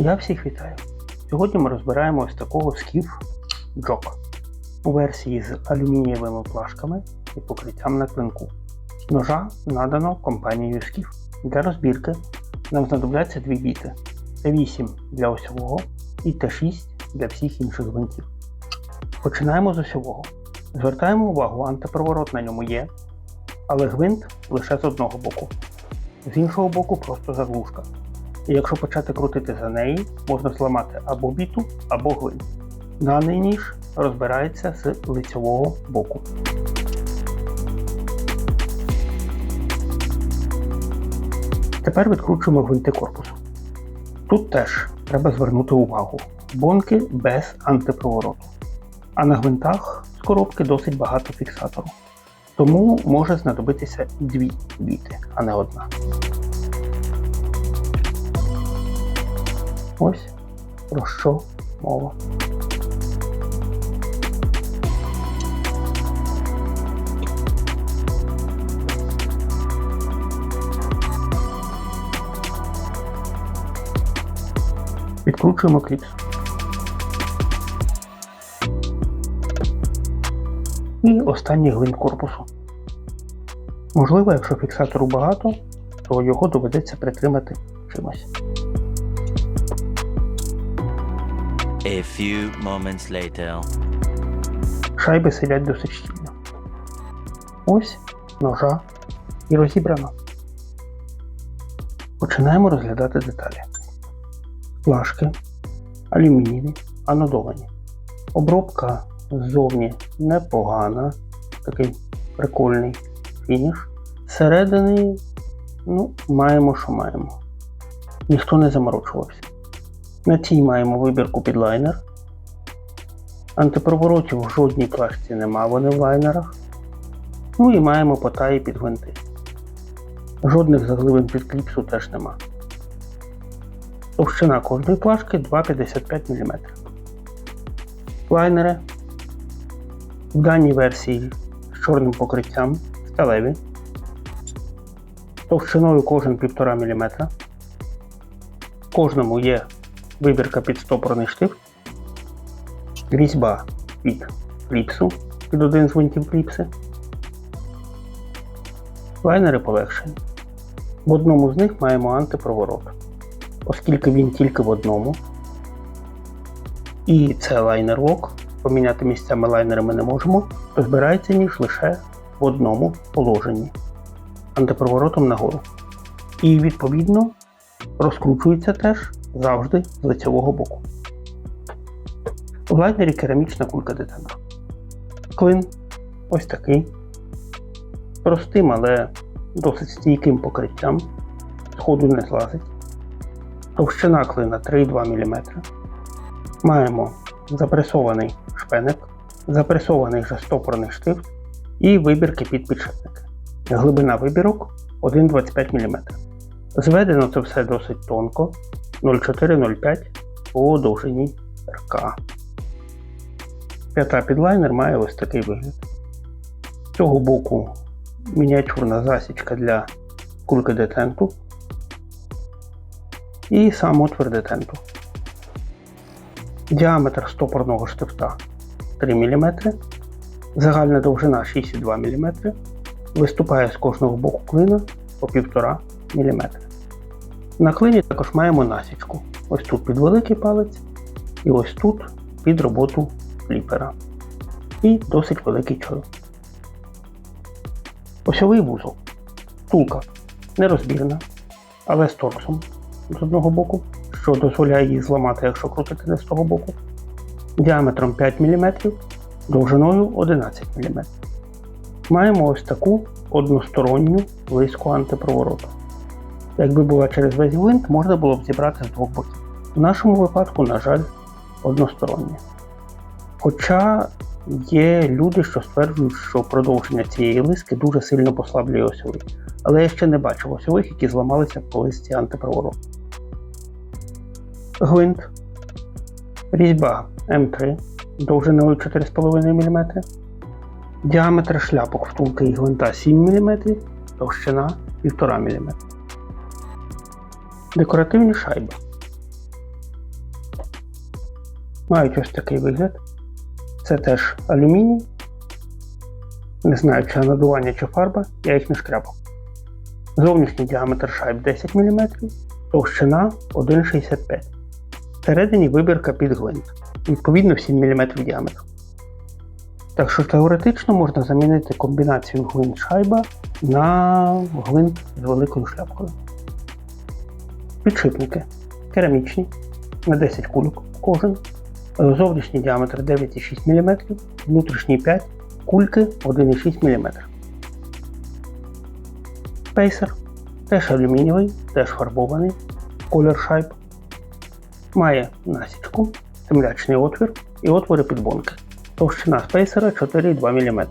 Я всіх вітаю. Сьогодні ми розбираємо ось такого скіф джок у версії з алюмінієвими плашками і покриттям на клинку. Ножа надано компанією Скіф. Для розбірки нам знадобляться дві біти Т8 для осьового і Т6 для всіх інших гвинтів. Починаємо з осьового. Звертаємо увагу, антипроворот на ньому є, але гвинт лише з одного боку. З іншого боку просто заглушка. І якщо почати крутити за неї, можна зламати або біту, або гвинт. Даний ніж розбирається з лицьового боку. Тепер відкручуємо гвинти корпусу. Тут теж треба звернути увагу. Бонки без антипровороту. А на гвинтах з коробки досить багато фіксатору. Тому може знадобитися дві біти, а не одна. Ось про що мова. Відкручуємо кліпс. І останній гвинт корпусу. Можливо, якщо фіксатору багато, то його доведеться притримати чимось. A few moments later. Шайби сидять досить щільно. Ось ножа і розібрано. Починаємо розглядати деталі. Плашки, алюмінієві, анодовані. Обробка ззовні непогана, такий прикольний фініш. Зсередини, ну, маємо, що маємо. Ніхто не заморочувався. На цій маємо вибірку під лайнер. Антипроворотів в жодній плашці нема, вони в лайнерах. Ну і маємо потаї під гвинти. Жодних заглибин під кліпсу теж нема. Товщина кожної плашки 2,55 мм. Лайнери в даній версії з чорним покриттям сталеві. Товщиною кожен 1,5 мм. В кожному є вибірка під стопорний штифт різьба під кліпсу, під один з гвинтів кліпси. Лайнери полегшені. В одному з них маємо антипроворот. Оскільки він тільки в одному. І це лайнер лок, поміняти місцями лайнери ми не можемо, то збирається ніж лише в одному положенні антипроворотом нагору. І відповідно розкручується теж завжди з лицевого боку. У лайнері керамічна кулька детектор. Клин ось такий. Простим, але досить стійким покриттям. Сходу не злазить. Товщина клина 3,2 мм. Маємо запресований шпеник, запресований же стопорний штифт і вибірки під підшипники. Глибина вибірок 1,25 мм. Зведено це все досить тонко 0,4-0,5 по довжині РК. П'ята підлайнер має ось такий вигляд. З цього боку мініатюрна засічка для кульки детенту і сам отвір детенту. Діаметр стопорного штифта 3 мм, загальна довжина 6,2 мм, виступає з кожного боку клина по 1,5 мм. На клині також маємо насічку. Ось тут під великий палець і ось тут під роботу кліпера. І досить великий чол. Осьовий вузол. Тулка нерозбірна, але з торксом з одного боку, що дозволяє її зламати, якщо крутити не з того боку. Діаметром 5 мм, довжиною 11 мм. Маємо ось таку односторонню близьку антипровороту. Якби була через весь гвинт, можна було б зібрати з двох боків. В нашому випадку, на жаль, одностороння. Хоча є люди, що стверджують, що продовження цієї лиски дуже сильно послаблює осьовий. Але я ще не бачив осьових, які зламалися по листі антипровороту. Гвинт. Різьба М3 довжиною 4,5 мм. Діаметр шляпок втулки і гвинта 7 мм, товщина 1,5 мм. Декоративні шайби. Мають ось такий вигляд. Це теж алюміній. Не знаю, чи надування, чи фарба, я їх не шкрябав. Зовнішній діаметр шайб 10 мм, товщина 1,65 Всередині вибірка під гвинт, відповідно 7 мм діаметру. Так що теоретично можна замінити комбінацію гвинт-шайба на гвинт з великою шляпкою. Підшипники керамічні на 10 кульок кожен. Е, Зовнішній діаметр 9,6 мм, внутрішній 5 кульки 1,6 мм. Пейсер теж алюмінієвий, теж фарбований, колір шайб. Має насічку, темлячний отвір і отвори під бонки. Товщина спейсера 4,2 мм.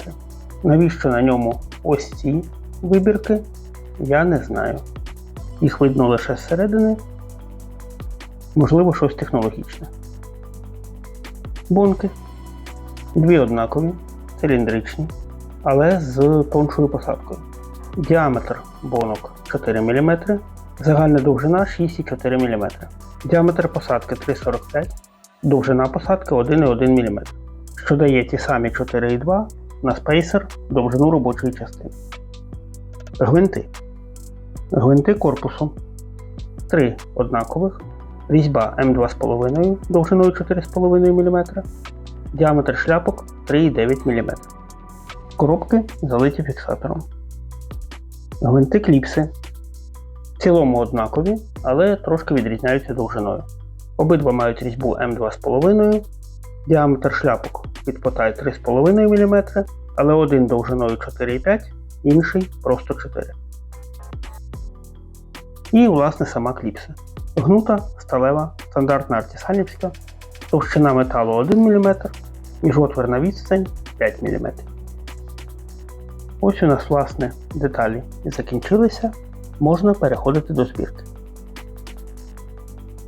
Навіщо на ньому ось ці вибірки, я не знаю. Їх видно лише зсередини, можливо, щось технологічне. Бонки. Дві однакові, циліндричні, але з тоншою посадкою. Діаметр бонок 4 мм, загальна довжина 6,4 мм. Діаметр посадки 3,45 довжина посадки 1,1 мм, що дає ті самі 4,2 на спейсер довжину робочої частини. Гвинти. Гвинти корпусу. Три однакових. Різьба М2,5 довжиною 4,5 мм. Діаметр шляпок 3,9 мм. Коробки залиті фіксатором. Гвинти кліпси. В цілому однакові, але трошки відрізняються довжиною. Обидва мають різьбу М2,5, діаметр шляпок під потай 3,5 мм, але один довжиною 4,5, інший просто 4. І, власне, сама кліпса. Гнута, сталева, стандартна артисанівська, товщина металу 1 мм, міжотворна відстань 5 мм. Ось у нас, власне, деталі закінчилися, можна переходити до збірки.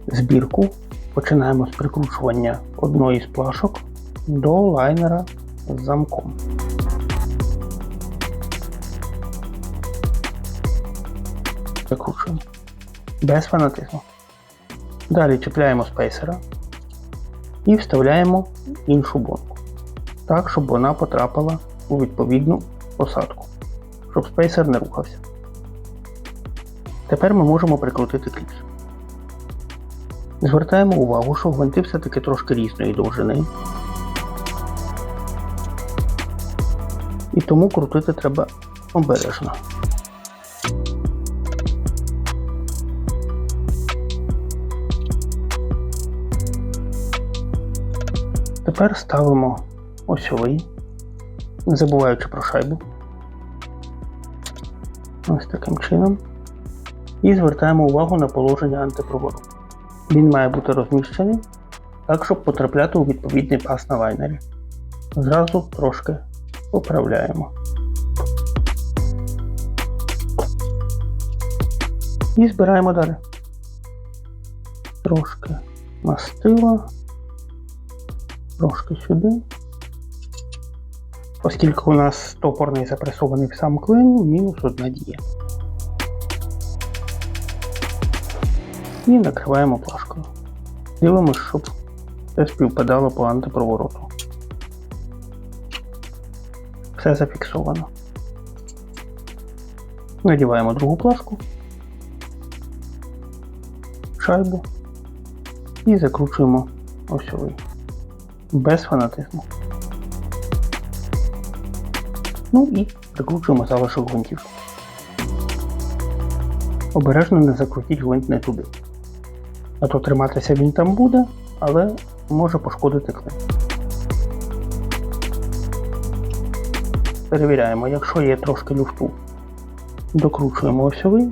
Збірку починаємо з прикручування одної з плашок до лайнера з замком. Закручуємо. Без фанатизму. Далі чіпляємо спейсера і вставляємо іншу бонку. Так, щоб вона потрапила у відповідну посадку, щоб спейсер не рухався. Тепер ми можемо прикрутити кліпс. Звертаємо увагу, що гвинти все-таки трошки різної довжини. І тому крутити треба обережно. Тепер ставимо осьовий, не забуваючи про шайбу. Ось таким чином. І звертаємо увагу на положення антипривору. Він має бути розміщений так, щоб потрапляти у відповідний пас на лайнері. Зразу трошки поправляємо. І збираємо далі. Трошки мастила, трошки сюди. Оскільки у нас стопорний запресований в сам клин, мінус одна дія. І накриваємо плашкою. Дивимося, щоб все співпадало по антипровороту. Все зафіксовано. Надіваємо другу плашку, шайбу і закручуємо осьовий. Без фанатизму. Ну і прикручуємо залишок гвинтів. Обережно не закрутіть гвинт не туди. А то триматися він там буде, але може пошкодити клин. Перевіряємо, якщо є трошки люфту, докручуємо осьовий.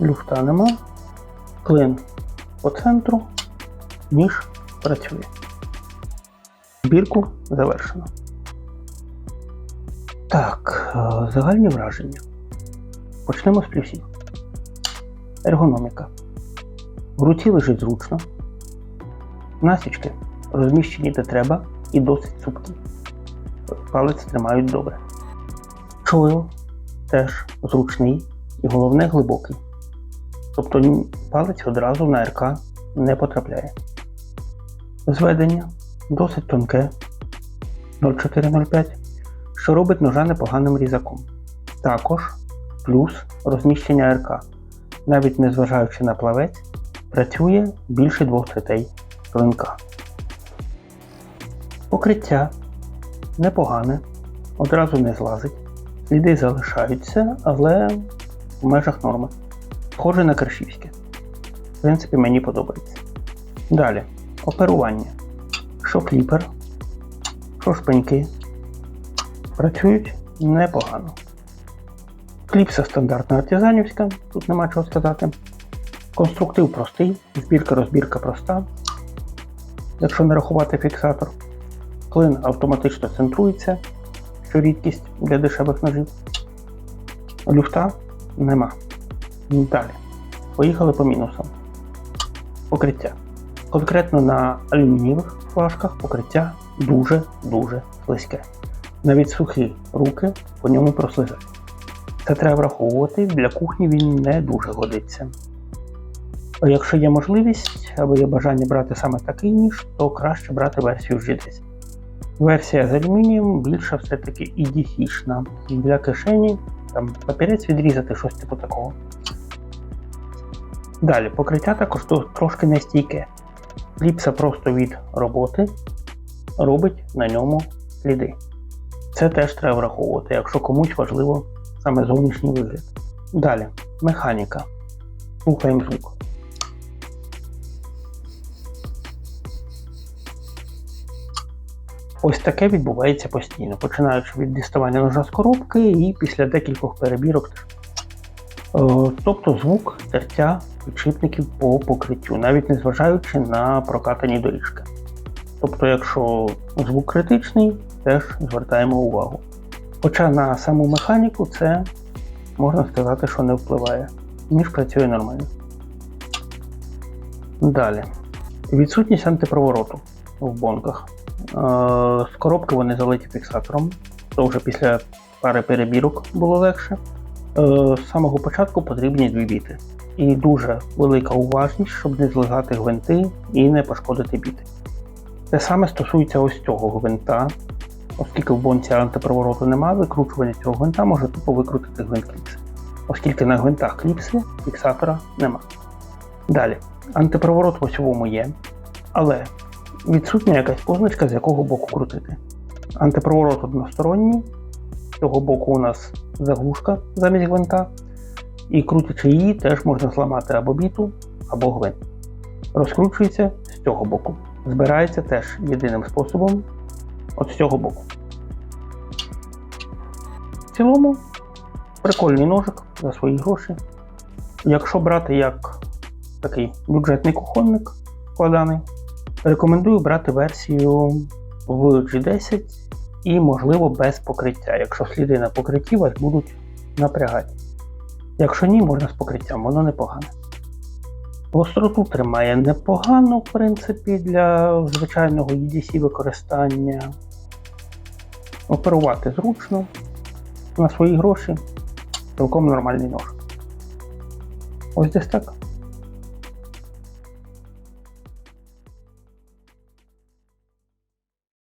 Люфта нема. Клин по центру, ніж працює. Збірку завершено. Так, е, загальні враження. Почнемо з плюсів. Ергономіка. В руці лежить зручно. Насічки розміщені де треба і досить цупкі. Палець тримають добре. Чойл теж зручний і головне глибокий. Тобто палець одразу на РК не потрапляє. Зведення досить тонке 0,405, що робить ножа непоганим різаком. Також плюс розміщення РК, навіть незважаючи на плавець, працює більше двох третей клинка. Покриття непогане, одразу не злазить, сліди залишаються, але в межах норми. Схоже на кершівське. В принципі, мені подобається. Далі, оперування. Що кліпер, що шпиньки. Працюють непогано. Кліпса стандартна артизанівська, тут нема чого сказати. Конструктив простий, збірка-розбірка проста. Якщо не рахувати фіксатор. Клин автоматично центрується, що рідкість для дешевих ножів. Люфта нема. Далі. Поїхали по мінусам. Покриття. Конкретно на алюмінієвих флажках покриття дуже-дуже слизьке. Навіть сухі руки по ньому прослизають. Це треба враховувати, для кухні він не дуже годиться. А Якщо є можливість або є бажання брати саме такий ніж, то краще брати версію G10. Версія з алюмінієм більше все-таки ідіхічна. Для кишені там папірець відрізати, щось типу такого. Далі, покриття також трошки нестійке. Кліпса просто від роботи робить на ньому сліди. Це теж треба враховувати, якщо комусь важливо саме зовнішній вигляд. Далі, механіка. Слухаємо звук. Ось таке відбувається постійно, починаючи від діставання ножа з коробки і після декількох перебірок. Е, Тобто звук тертя підшипників по покриттю, навіть не зважаючи на прокатані доріжки. Тобто, якщо звук критичний, теж звертаємо увагу. Хоча на саму механіку це можна сказати, що не впливає, ніж працює нормально. Далі. Відсутність антипровороту в бонках. Е, З коробки вони залиті фіксатором, то вже після пари перебірок було легше. Е, З самого початку потрібні дві біти. І дуже велика уважність, щоб не злизати гвинти і не пошкодити біти. Те саме стосується ось цього гвинта. Оскільки в бонці антипровороту немає, викручування цього гвинта може тупо викрутити гвинт кліпси. Оскільки на гвинтах кліпси фіксатора нема. Далі, антипроворот в осьовому є, але відсутня якась позначка, з якого боку крутити. Антипроворот односторонній, з цього боку у нас заглушка замість гвинта, і крутячи її, теж можна зламати або біту, або гвинт. Розкручується з цього боку. Збирається теж єдиним способом от з цього боку. В цілому, прикольний ножик за свої гроші. Якщо брати як такий бюджетний кухонник складаний, рекомендую брати версію в G10 і, можливо, без покриття, якщо сліди на покритті вас будуть напрягати. Якщо ні, можна з покриттям, воно непогане. Гостроту тримає непогано, в принципі, для звичайного EDC використання. Оперувати зручно, на свої гроші, цілком нормальний нож. Ось десь так.